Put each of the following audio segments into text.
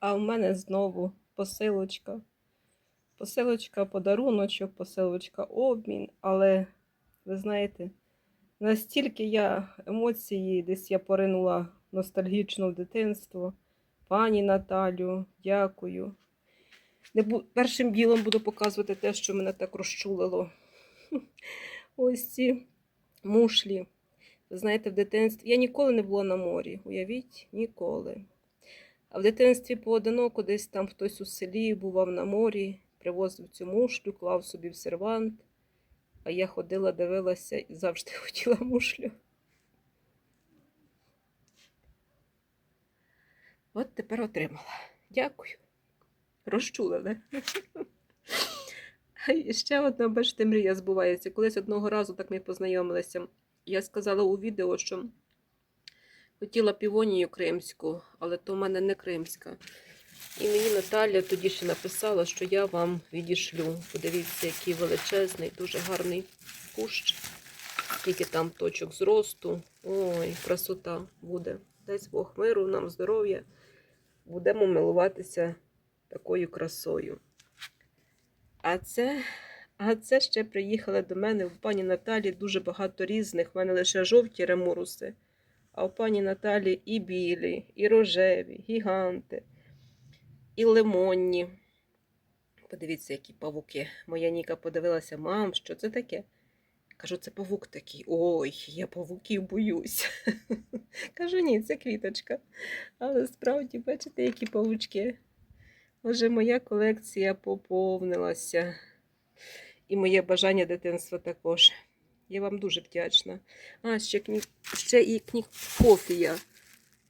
А в мене знову посилочка. Посилочка, подаруночок, посилочка, обмін. Але ви знаєте, настільки я емоції, десь я поринула ностальгічно в дитинство. Пані Наталю, дякую. Не бу... Першим ділом буду показувати те, що мене так розчулило. Ось ці мушлі. Ви знаєте, в дитинстві я ніколи не була на морі. Уявіть, ніколи. А в дитинстві поодиноко десь там хтось у селі бував на морі, привозив цю мушлю, клав собі в сервант. А я ходила, дивилася і завжди хотіла мушлю. От тепер отримала. Дякую. Розчулили. І ще одна, бачите, мрія збувається. Колись одного разу так ми познайомилися. Я сказала у відео, що хотіла півонію кримську, але то в мене не кримська. І мені Наталя тоді ще написала, що я вам відішлю. Подивіться, який величезний, дуже гарний кущ. Скільки там точок зросту. Ой, красота буде. Дасть Бог миру, нам здоров'я. Будемо милуватися такою красою. А це, а це ще приїхали до мене в пані Наталі дуже багато різних. У мене лише жовті ремуруси. А у пані Наталі і білі, і рожеві, гіганти, і лимонні. Подивіться, які павуки. Моя Ніка подивилася, мам, що це таке? Кажу, це павук такий. Ой, я павуків боюсь. Кажу, ні, це квіточка. Але справді, бачите, які павучки. Отже, моя колекція поповнилася. І моє бажання дитинства також. Я вам дуже вдячна. А, ще, ще і кніфофія.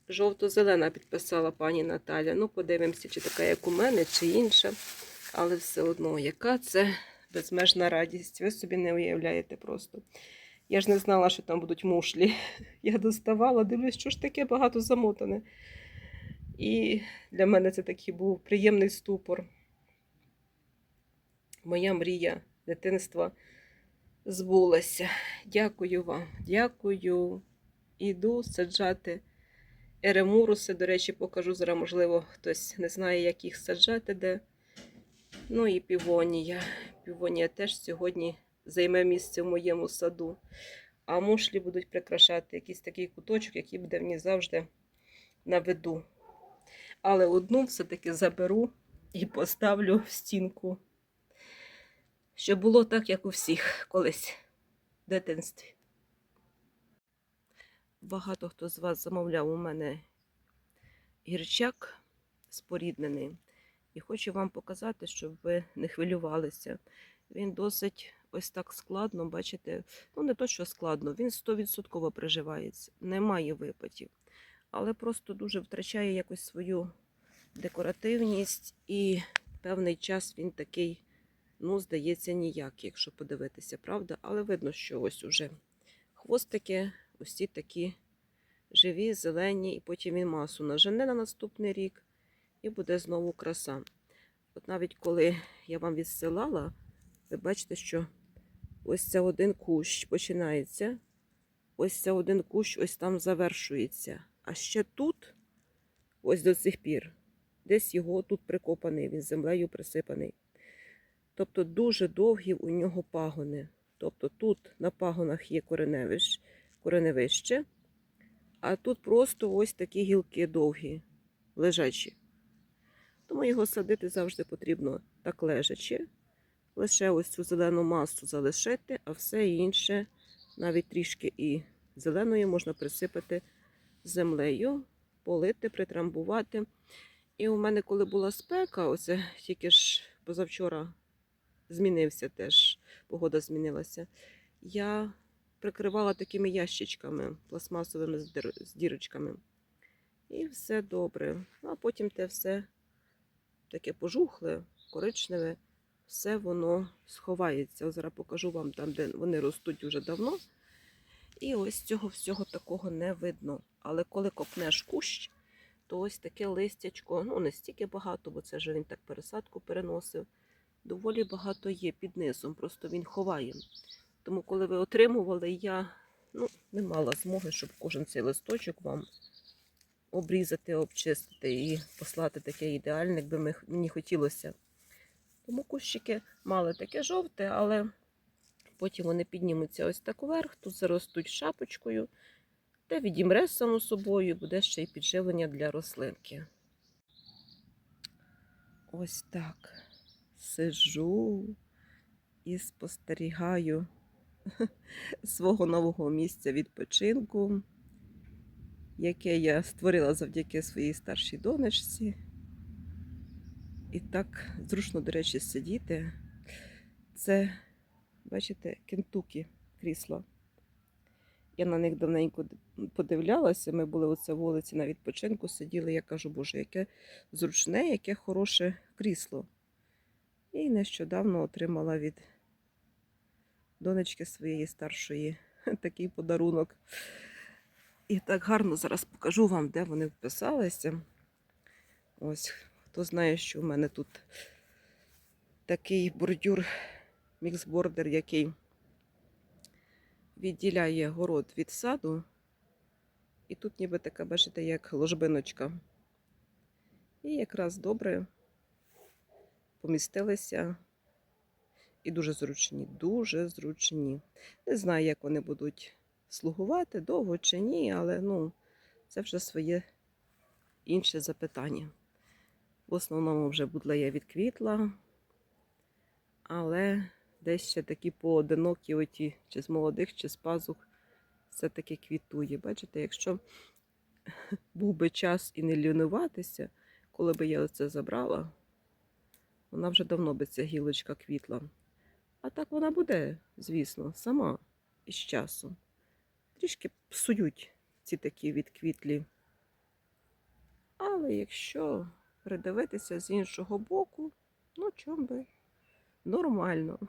Жовто-зелена підписала пані Наталя. Ну, подивимося, чи така, як у мене, чи інша. Але все одно, яка це безмежна радість. Ви собі не уявляєте просто. Я ж не знала, що там будуть мушлі. Я доставала, дивлюсь, що ж таке багато замотане. І для мене це такий був приємний ступор. Моя мрія дитинства збулася. Дякую вам, дякую. Іду саджати еремуруси. До речі, покажу зараз, можливо, хтось не знає, як їх саджати де. Ну і півонія. Півонія теж сьогодні займе місце в моєму саду. А мушлі будуть прикрашати якийсь такий куточок, який буде мені завжди на виду. Але одну все-таки заберу і поставлю в стінку. Щоб було так, як у всіх колись в дитинстві. Багато хто з вас замовляв у мене гірчак споріднений. І хочу вам показати, щоб ви не хвилювалися. Він досить ось так складно, бачите, ну не то, що складно, він 100% приживається, немає випадів. Але просто дуже втрачає якось свою декоративність, і певний час він такий, ну, здається, ніякий, якщо подивитися, правда? Але видно, що ось уже хвостики, ці такі живі, зелені, і потім він масу нажене на наступний рік, і буде знову краса. От навіть коли я вам відсилала, ви бачите, що ось це один кущ починається, ось це один кущ, ось там завершується. А ще тут, ось до цих пір, десь його тут прикопаний, він землею присипаний. Тобто дуже довгі у нього пагони. Тобто тут на пагонах є кореневищ, кореневище, а тут просто ось такі гілки довгі, лежачі. Тому його садити завжди потрібно так лежачи. Лише ось цю зелену масу залишити, а все інше, навіть трішки і зеленої, можна присипати землею, полити, притрамбувати. І у мене, коли була спека, оце тільки ж позавчора змінився теж, погода змінилася. Я прикривала такими ящичками пластмасовими з дірочками. І все добре. А потім те все таке пожухле, коричневе, все воно сховається. Ось Зараз покажу вам там, де вони ростуть уже давно. І ось цього всього такого не видно. Але коли копнеш кущ, то ось таке листячко, ну не стільки багато, бо це вже він так пересадку переносив. Доволі багато є під низом, просто він ховає. Тому, коли ви отримували, я ну, не мала змоги, щоб кожен цей листочок вам обрізати, обчистити і послати таке ідеальне, якби мені хотілося. Тому кущики мали таке жовте, але потім вони піднімуться ось так вверх, тут заростуть шапочкою, де відімре само собою, буде ще й підживлення для рослинки. Ось так. Сижу і спостерігаю свого нового місця відпочинку, яке я створила завдяки своїй старшій донечці. І так зручно, до речі, сидіти. Це, бачите, кентукі крісла. Я на них давненько подивлялася. Ми були оце вулиці на відпочинку, сиділи. Я кажу, боже, яке зручне, яке хороше крісло. І нещодавно отримала від донечки своєї старшої такий подарунок. І так гарно зараз покажу вам, де вони вписалися. Ось, хто знає, що в мене тут такий бордюр, міксбордер, який відділяє город від саду. І тут ніби така, бачите, як ложбиночка. І якраз добре помістилися. І дуже зручні, дуже зручні. Не знаю, як вони будуть слугувати, довго чи ні, але ну, це вже своє інше запитання. В основному вже будлея відквітла, але десь ще такі поодинокі, оті, чи з молодих, чи з пазух, все-таки квітує. Бачите, якщо був би час і не лінуватися, коли би я оце забрала, вона вже давно би ця гілочка квітла. А так вона буде, звісно, сама із часом. Трішки псують ці такі відквітлі. Але якщо придивитися з іншого боку, ну чом би нормально.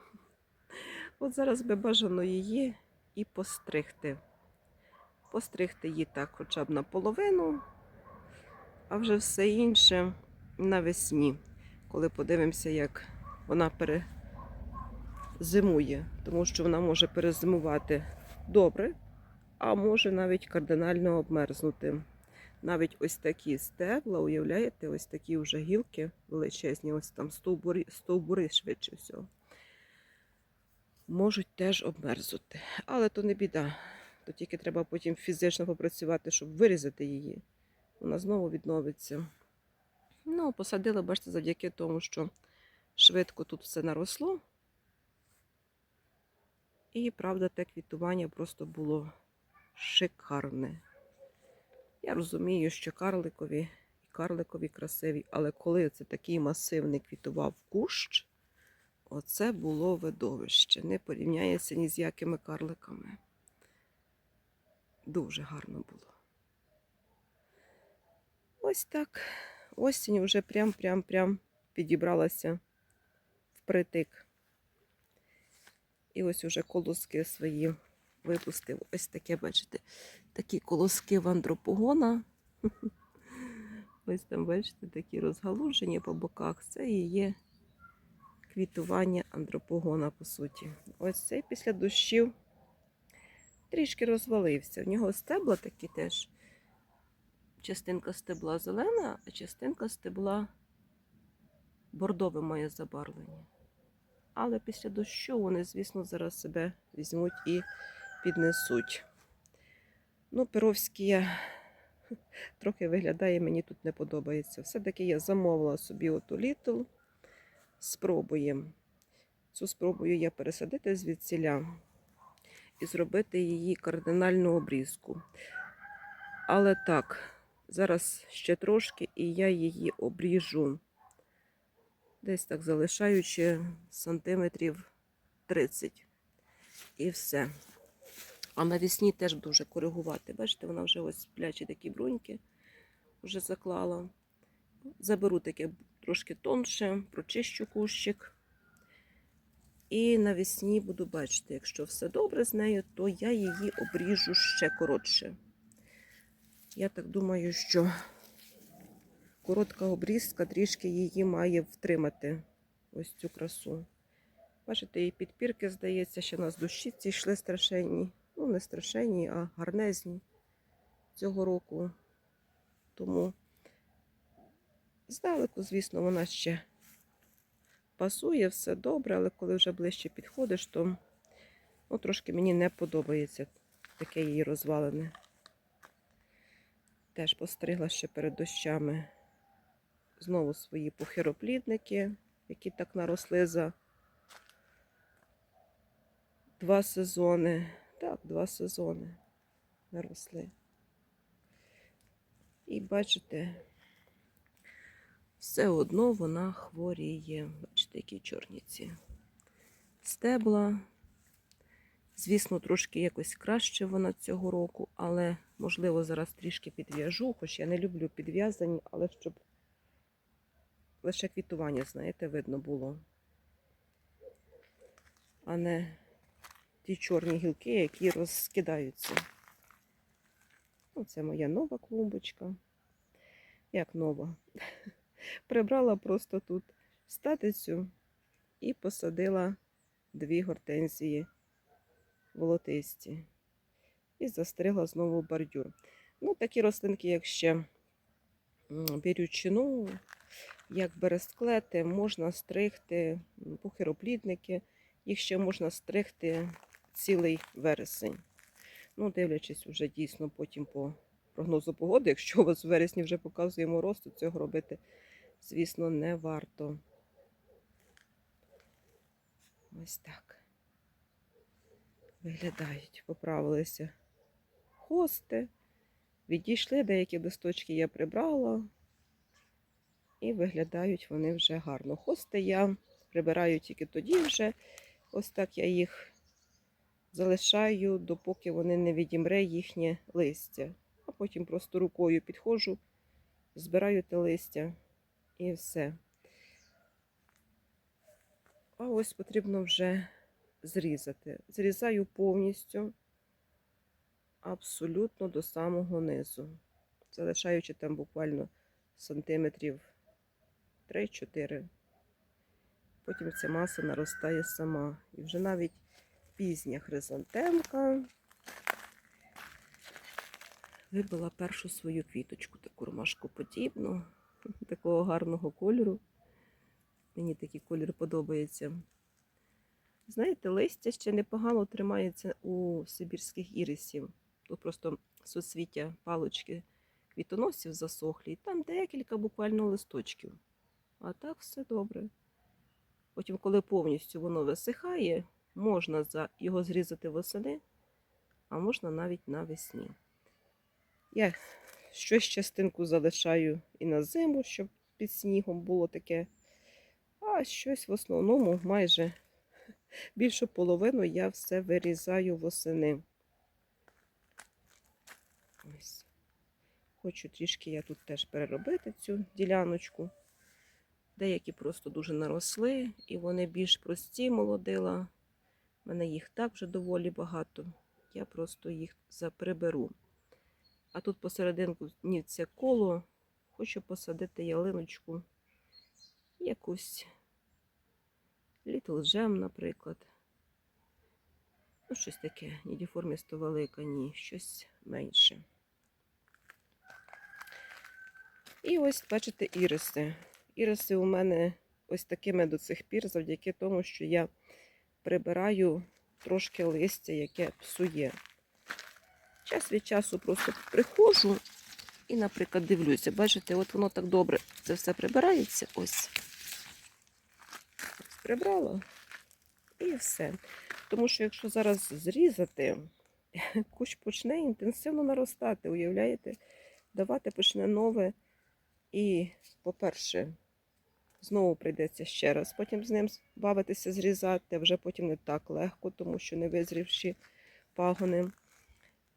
От зараз би бажано її і постригти. Постригти її так хоча б наполовину, а вже все інше навесні, коли подивимося, як вона перезимує, тому що вона може перезимувати добре, а може навіть кардинально обмерзнути. Навіть ось такі стебла, уявляєте, ось такі вже гілки величезні, ось там стовбури, стовбури швидше всього. Можуть теж обмерзнути. Але то не біда. То тільки треба потім фізично попрацювати, щоб вирізати її. Вона знову відновиться. Ну, посадили, бачите, завдяки тому, що швидко тут все наросло. І правда, те квітування просто було шикарне. Я розумію, що карликові і карликові красиві, але коли це такий масивний квітував кущ, оце було видовище. Не порівняється ні з якими карликами. Дуже гарно було. Ось так. Осінь вже прям-прям-прям підібралася впритик. І ось уже колоски свої випустив. Ось таке, бачите, такі колоски в андропогона. Ось там, бачите, такі розгалужені по боках. Це і є квітування андропогона, по суті. Ось цей після дощів трішки розвалився. В нього стебла такі теж. Частинка стебла зелена, а частинка стебла бордове має забарвлення. Але після дощу вони, звісно, зараз себе візьмуть і піднесуть. Ну, Перовський я трохи виглядає, мені тут не подобається. Все-таки я замовила собі оту літл. Спробуємо. Цю спробую я пересадити звідсіля і зробити її кардинальну обрізку. Але так, зараз ще трошки, і я її обріжу. Десь так залишаючи сантиметрів 30. І все. А навесні теж дуже коригувати. Бачите, вона вже ось сплячі такі бруньки вже заклала. Заберу таке трошки тонше, прочищу кущик. І навесні буду бачити, якщо все добре з нею, то я її обріжу ще коротше. Я так думаю, що коротка обрізка трішки її має втримати ось цю красу. Бачите, і підпірки, здається, ще нас дощі ці йшли страшенні. Ну, не страшенні, а гарнезні цього року. тому здалеку, звісно, вона ще пасує, все добре, але коли вже ближче підходиш, то ну, трошки мені не подобається таке її розвалене. Теж постригла ще перед дощами знову свої похироплідники, які так наросли за два сезони. Так, два сезони наросли. І бачите, все одно вона хворіє. Бачите, які чорні ці стебла. Звісно, трошки якось краще вона цього року, але, можливо, зараз трішки підв'яжу, хоч я не люблю підв'язані, але щоб лише квітування, знаєте, видно було. А не ті чорні гілки, які розкидаються. Ну, це моя нова клумбочка. Як нова. Прибрала просто тут статицю і посадила дві гортензії волотисті. І застригла знову бордюр. Ну, такі рослинки, як ще бірючину, як бересклети, можна стригти, м, пухироплідники, їх ще можна стригти цілий вересень. Ну, дивлячись уже дійсно потім по прогнозу погоди, якщо у вас в вересні вже показує мороз, то цього робити, звісно, не варто. Ось так. Виглядають, поправилися хости. Відійшли, деякі листочки я прибрала. І виглядають вони вже гарно. Хости я прибираю тільки тоді вже. Ось так я їх залишаю, допоки вони не відімре їхнє листя. А потім просто рукою підходжу, збираю те листя і все. А ось потрібно вже зрізати. Зрізаю повністю, абсолютно до самого низу, залишаючи там буквально сантиметрів 3-4. Потім ця маса наростає сама. І вже навіть пізня хризантемка вибила першу свою квіточку, таку ромашкоподібну, такого гарного кольору. Мені такий колір подобається. Знаєте, листя ще непогано тримається у сибірських ірисів. Тут просто соцвіття палочки квітоносів засохлі, і там декілька буквально листочків. А так все добре. Потім, коли повністю воно висихає, можна його зрізати восени, а можна навіть навесні. Я щось частинку залишаю і на зиму, щоб під снігом було таке. А щось в основному майже більшу половину я все вирізаю восени. Ось. Хочу трішки я тут теж переробити цю діляночку. Деякі просто дуже наросли, і вони більш прості молодила. У мене їх так вже доволі багато. Я просто їх заприберу. А тут посерединку ні це коло. Хочу посадити ялиночку якусь Little Gem, наприклад. Ну, щось таке, ні діформісто велика, ні, щось менше. І ось, бачите, іриси. Іриси у мене ось такими до цих пір, завдяки тому, що я прибираю трошки листя, яке псує. Час від часу просто приходжу і, наприклад, дивлюся. Бачите, от воно так добре це все прибирається. Ось. Прибрала. І все. Тому що якщо зараз зрізати, кущ почне інтенсивно наростати, уявляєте? Давати почне нове. І, по-перше, знову прийдеться ще раз потім з ним бавитися, зрізати, вже потім не так легко, тому що не визрівші пагони.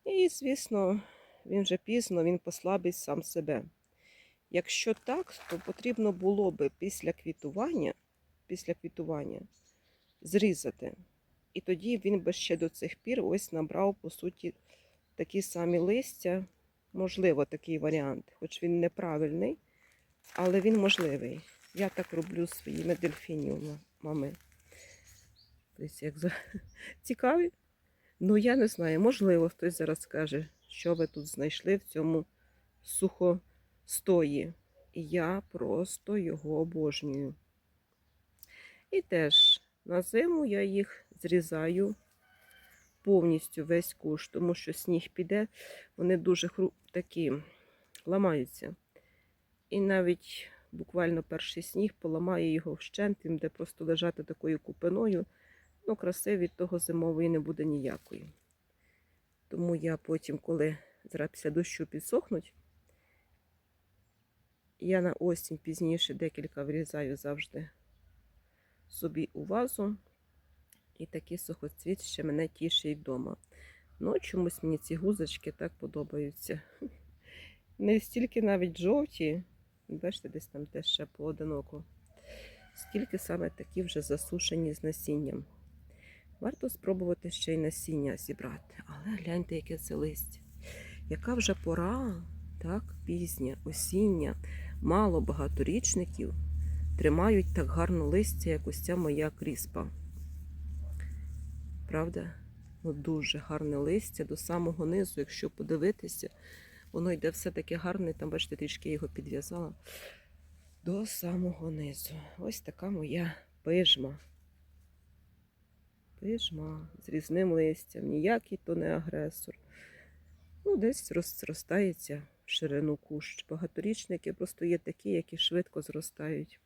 І, звісно, він вже пізно, він послабить сам себе. Якщо так, то потрібно було би після квітування, після квітування зрізати. І тоді він би ще до цих пір ось набрав, по суті, такі самі листя. Можливо, такий варіант, хоч він неправильний, але він можливий. Я так роблю своїми дельфініумами. Тобто, як. Цікаві? Ну, я не знаю, можливо, хтось зараз скаже, що ви тут знайшли в цьому сухо стої. І я просто його обожнюю. І теж на зиму я їх зрізаю повністю весь куш, тому що сніг піде, вони дуже хру... такі ламаються. І навіть буквально перший сніг поламає його вщент, він буде просто лежати такою купиною. Ну, краси від того зимової не буде ніякої. Тому я потім, коли зараз після дощу підсохнуть, я на осінь пізніше декілька вирізаю завжди собі у вазу. І такий сухоцвіт ще мене тішить вдома. Ну, чомусь мені ці гузочки так подобаються. Не стільки навіть жовті, бачите, десь там теж ще поодиноко. Скільки саме такі вже засушені з насінням. Варто спробувати ще й насіння зібрати. Але гляньте, яке це листя. Яка вже пора, так, пізня, осіння, мало багаторічників тримають так гарно листя, як ось ця моя кріспа. Правда? Ну, дуже гарне листя до самого низу, якщо подивитися, воно йде все таке гарне, там, бачите, трішки його підв'язала. До самого низу. Ось така моя пижма. Пижма з різним листям. Ніякий то не агресор. Ну, десь розростається в ширину кущ. Багаторічники просто є такі, які швидко зростають.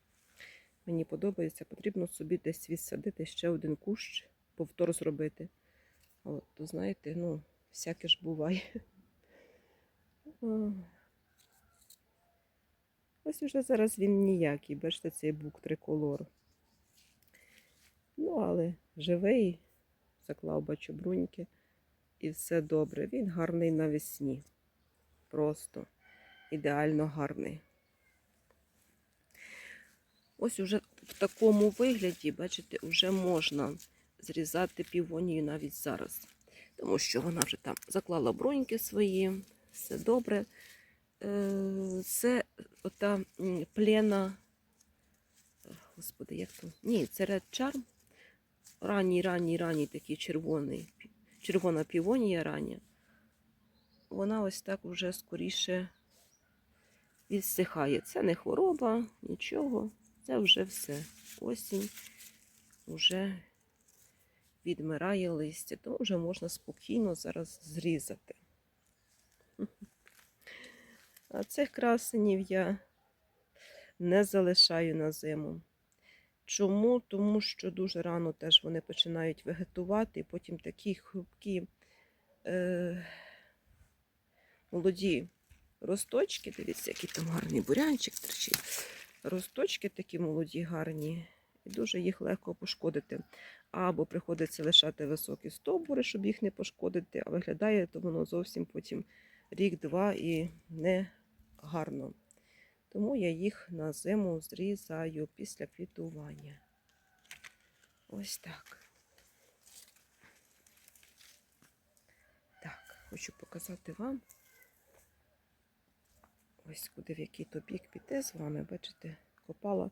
Мені подобається, потрібно собі десь відсадити ще один кущ, повтор зробити. От, то знаєте, ну, всяке ж буває. Ось уже зараз він ніякий, бачите, цей бук триколор. Ну, але живий, заклав бачу бруньки, і все добре. Він гарний навесні. Просто ідеально гарний. Ось уже в такому вигляді, бачите, вже можна зрізати півонію навіть зараз. Тому що вона вже там заклала броньки свої, все добре. Е, Це ота плена. Господи, як то? Ні, це Red Charm. Ранній, ранній, ранній такий червоний, червона півонія рання. Вона ось так вже скоріше відсихає. Це не хвороба, нічого. Це вже все. Осінь вже відмирає листя, то вже можна спокійно зараз зрізати. А цих красенів я не залишаю на зиму. Чому? Тому що дуже рано теж вони починають вегетувати, і потім такі хрупкі е, молоді росточки. Дивіться, який там гарний бурянчик терчить. Росточки такі молоді, гарні, і дуже їх легко пошкодити. Або приходиться лишати високі стовбури, щоб їх не пошкодити, а виглядає то воно зовсім потім рік-два і не гарно. Тому я їх на зиму зрізаю після квітування. Ось так. Так, хочу показати вам. Ось куди в який то бік піти з вами. Бачите, копала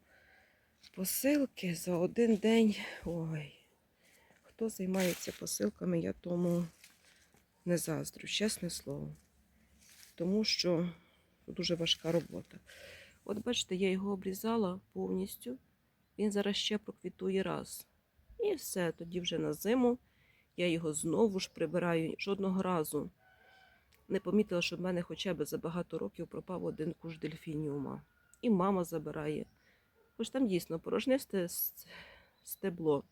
посилки за один день. Ой, хто займається посилками, я тому не заздрю, чесне слово. Тому що дуже важка робота. От бачите, я його обрізала повністю. Він зараз ще проквітує раз. І все, тоді вже на зиму я його знову ж прибираю жодного разу. Не помітила, що в мене хоча б за багато років пропав один куш дельфініума. І мама забирає. Хоч там дійсно порожнисте стебло.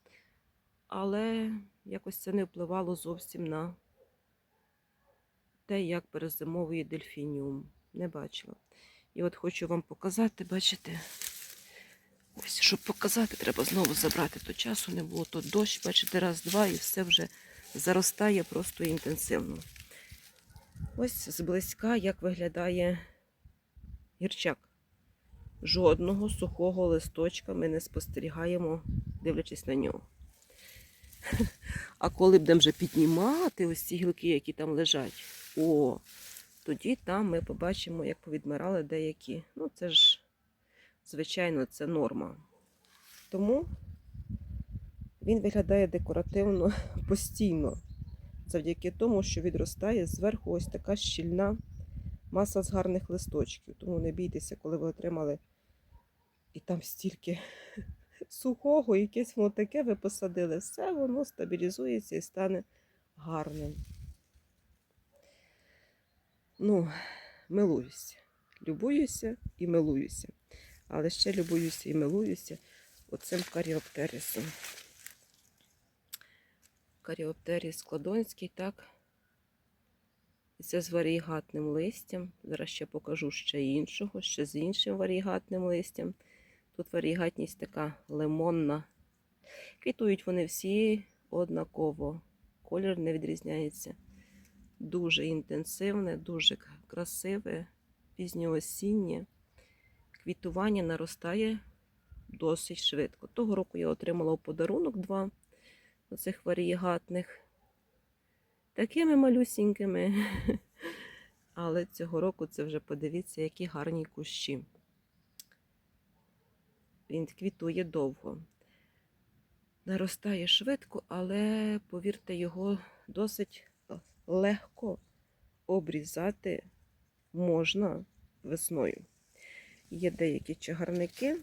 Але якось це не впливало зовсім на те, як перезимовує дельфініум. Не бачила. І от хочу вам показати, бачите, ось, щоб показати, треба знову забрати. То часу не було, то дощ, бачите, раз-два, і все вже заростає просто інтенсивно. Ось зблизька, як виглядає гірчак. Жодного сухого листочка ми не спостерігаємо, дивлячись на нього. А коли будемо вже піднімати ось ці гілки, які там лежать, о, тоді там ми побачимо, як повідмирали деякі. Ну, це ж, звичайно, це норма. Тому він виглядає декоративно постійно, завдяки тому, що відростає зверху ось така щільна маса з гарних листочків. Тому не бійтеся, коли ви отримали і там стільки сухого, якесь воно таке ви посадили, все воно стабілізується і стане гарним. Ну, милуюся. Любуюся і милуюся. Але ще любуюся і милуюся оцим каріоптерисом. Каріоптеріс складонський, так. І це з варігатним листям. Зараз ще покажу ще іншого, ще з іншим варігатним листям. Тут варігатність така лимонна. Квітують вони всі однаково. Колір не відрізняється. Дуже інтенсивне, дуже красиве, пізньоосіннє. Квітування наростає досить швидко. Того року я отримала у подарунок два оцих варігатних. Такими малюсінькими. Але цього року це вже подивіться, які гарні кущі. Він квітує довго. Наростає швидко, але, повірте, його досить легко обрізати можна весною. Є деякі чагарники.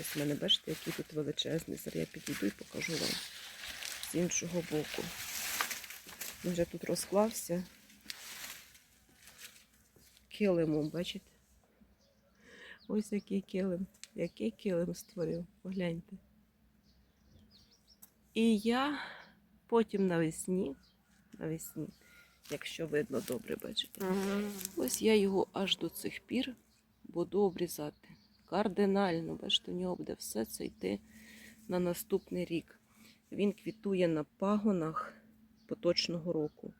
Ось в мене, бачите, який тут величезний. Зараз я підійду і покажу вам з іншого боку. Він вже тут розклався. Килимом, бачите? Ось який килим. Який килим створив, погляньте. І я потім навесні, навесні, якщо видно добре, бачите, ось я його аж до цих пір буду обрізати. Кардинально, бачите, у нього буде все це йти на наступний рік. Він квітує на пагонах поточного року.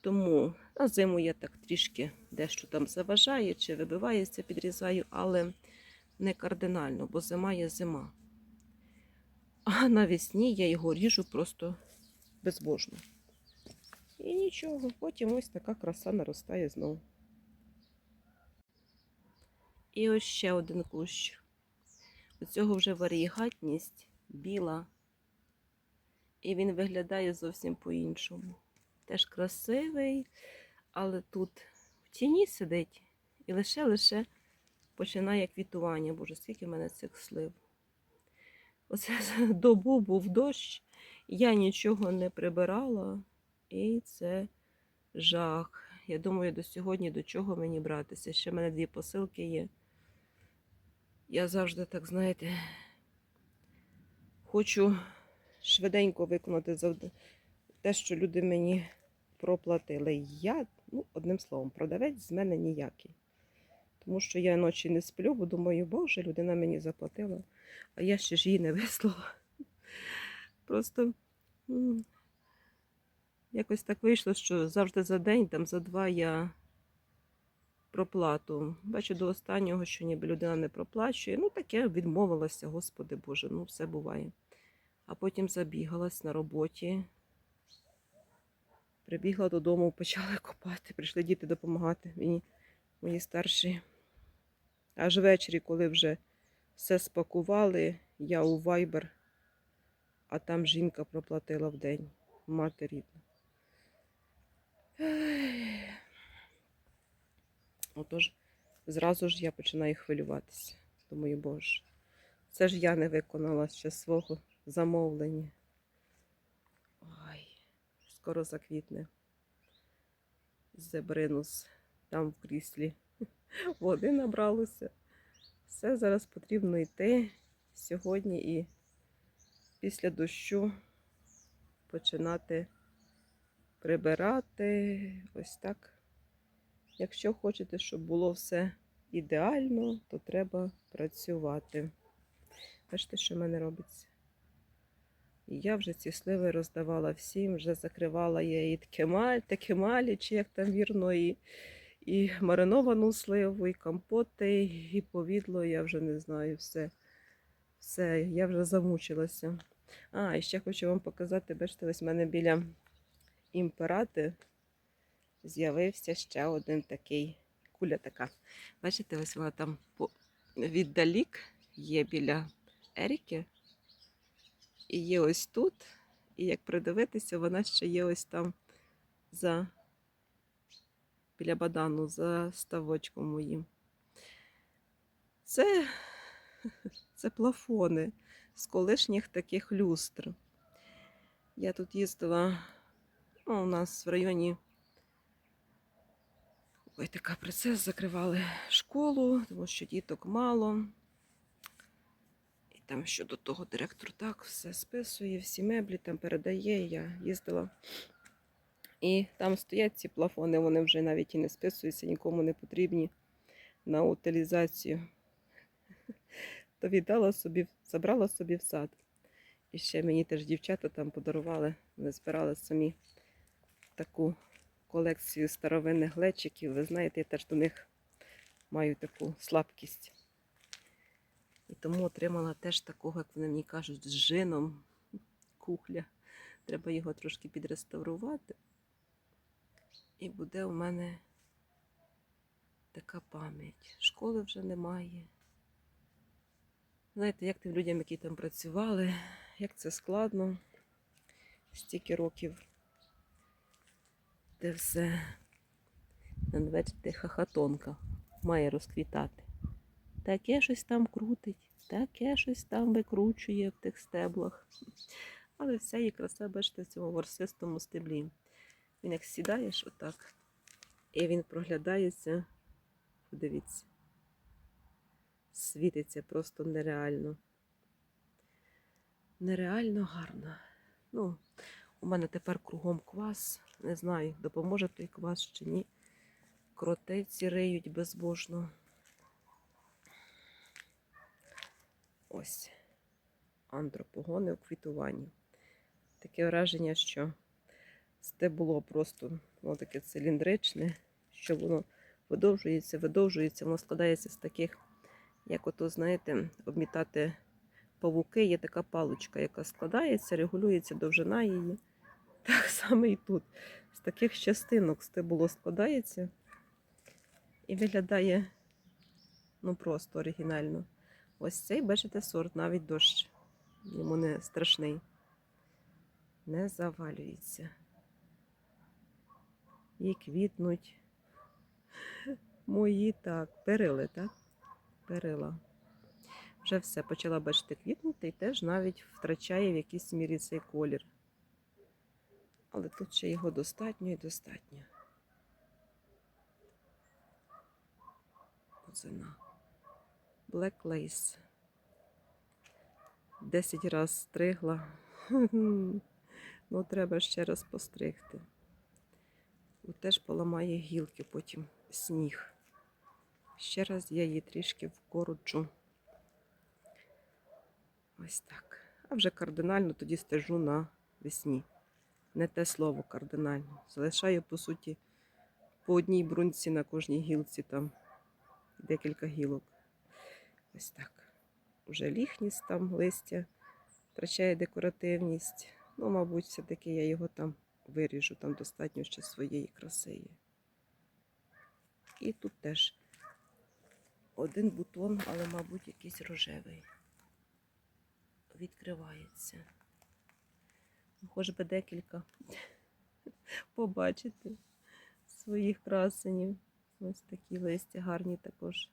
Тому на зиму я так трішки дещо там заважаю чи вибивається, підрізаю, але не кардинально, бо зима є зима. А навесні я його ріжу просто безбожно. І нічого, потім ось така краса наростає знову. І ось ще один кущ. У цього вже варігатність біла. І він виглядає зовсім по-іншому. Теж красивий, але тут в тіні сидить і лише-лише починає квітування. Боже, скільки в мене цих слив. Оце добу був дощ, я нічого не прибирала, і це жах. Я думаю, до сьогодні до чого мені братися. Ще в мене дві посилки є. Я завжди так, знаєте, хочу швиденько виконати те, що люди мені проплатили. Я, ну, одним словом, продавець з мене ніякий. Тому що я ночі не сплю, бо думаю, боже, людина мені заплатила, а я ще ж її не вислала. Просто якось так вийшло, що завжди за день, там за два я проплату. Бачу до останнього, що ніби людина не проплачує. Ну, таке відмовилася, Господи Боже, ну все буває. А потім забігалась на роботі. Прибігла додому, почали копати, прийшли діти допомагати мені, мої старші. Аж ввечері, коли вже все спакували, я у Viber, а там жінка проплатила в день, мати рідна. Отож, зразу ж я починаю хвилюватися. Думаю, боже, це ж я не виконала ще свого замовлення. Ой, скоро заквітне. Зебринус там в кріслі. Води набралося. Все зараз потрібно йти сьогодні і після дощу починати прибирати. Ось так. Якщо хочете, щоб було все ідеально, то треба працювати. Бачите, що в мене робиться? І я вже ці сливи роздавала всім, вже закривала я і ткемаль, текемалі, чи як там вірно, і, і мариновану сливу, і компоти, і повідло, я вже не знаю все. Все, я вже замучилася. А, і ще хочу вам показати, бачите, ось в мене біля імперати з'явився ще один такий куля така. Бачите, ось вона там віддалік є біля Еріки. І є ось тут. І як придивитися, вона ще є ось там за біля бадану за ставочком моїм. Це, це плафони з колишніх таких люстр. Я тут їздила, ну, у нас в районі Ой, така процес закривали школу, тому що діток мало. І там щодо того директор так все списує, всі меблі там передає. Я їздила. І там стоять ці плафони, вони вже навіть і не списуються, нікому не потрібні на утилізацію. То віддала собі, забрала собі в сад. І ще мені теж дівчата там подарували, ми збирали самі таку колекцію старовинних глечиків. Ви знаєте, я теж до них маю таку слабкість. І тому отримала теж такого, як вони мені кажуть, з жином кухля. Треба його трошки підреставрувати. І буде у мене така пам'ять. Школи вже немає. Знаєте, як тим людям, які там працювали, як це складно стільки років де все, ну, бачите, хахатонка має розквітати. Таке щось там крутить, таке щось там викручує в тих стеблах. Але вся її краса, бачите, в цьому ворсистому стеблі. Він як сідаєш отак, і він проглядається, подивіться, світиться просто нереально. Нереально гарно. Ну, у мене тепер кругом квас. Не знаю, допоможе той квас чи ні. Кротеці риють безбожно. Ось. Антропогони у квітуванні. Таке враження, що стебло просто воно таке циліндричне, що воно видовжується, видовжується, воно складається з таких, як ото, знаєте, обмітати павуки, є така паличка, яка складається, регулюється довжина її. Так само і тут. З таких частинок стебло складається і виглядає ну просто оригінально. Ось цей, бачите, сорт, навіть дощ. Йому не страшний. Не завалюється. І квітнуть. Мої так, перили, так? Перила. Вже все почала бачити квітнути і теж навіть втрачає в якійсь мірі цей колір. Але тут ще його достатньо і достатньо. Бузина. Black Lace. Десять раз стригла. Ну, треба ще раз постригти. Теж поламає гілки, потім сніг. Ще раз я її трішки вкорочу. Ось так. А вже кардинально тоді стежу на весні. Не те слово кардинально. Залишаю, по суті, по одній брунці на кожній гілці там декілька гілок. Ось так. Уже ліхність там, листя втрачає декоративність. Ну, мабуть, все-таки я його там виріжу, там достатньо ще своєї краси є. І тут теж один бутон, але, мабуть, якийсь рожевий. Відкривається. Хоч би декілька побачити своїх красенів. Ось такі листя гарні також.